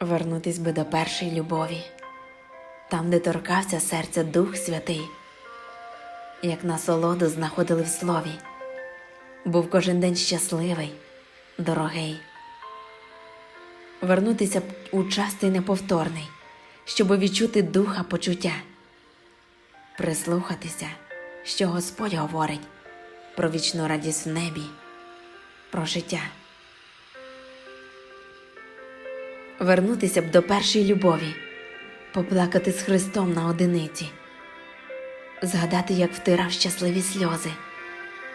Вернутись би до першої любові, там, де торкався серця Дух Святий, як насолоду знаходили в слові, був кожен день щасливий, дорогий. Вернутися б у частий неповторний, щоб відчути духа почуття, прислухатися, що Господь говорить про вічну радість в небі, про життя. Вернутися б до першої любові, поплакати з Христом на одиниці, згадати, як втирав щасливі сльози,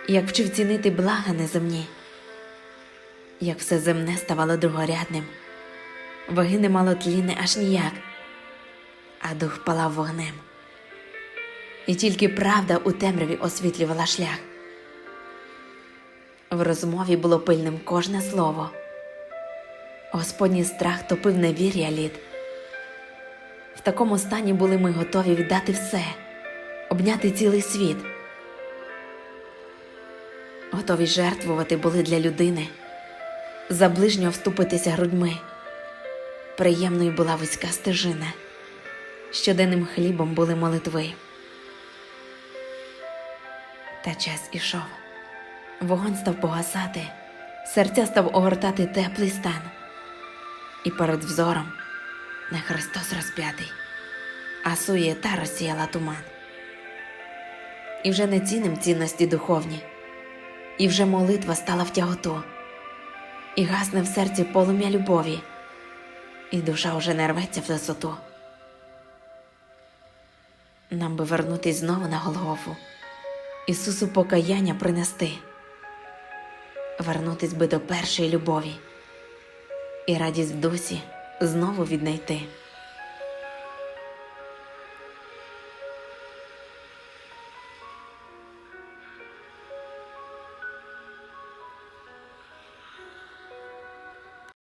як вчив цінити блага неземні, як все земне ставало другорядним, ваги не мало тліни аж ніяк, а дух палав вогнем. І тільки правда у темряві освітлювала шлях. В розмові було пильним кожне слово. Господній страх топив невір'я лід. В такому стані були ми готові віддати все, обняти цілий світ. Готові жертвувати були для людини, за ближнього вступитися грудьми. Приємною була вузька стежина, щоденним хлібом були молитви. Та час ішов, вогонь став погасати, серця став огортати теплий стан і перед взором не Христос розп'ятий, а суєта розсіяла туман. І вже не ціним цінності духовні, і вже молитва стала в тяготу, і гасне в серці полум'я любові, і душа уже не рветься в висоту. Нам би вернутись знову на Голгофу, Ісусу покаяння принести, вернутись би до першої любові і радість в дусі знову віднайти.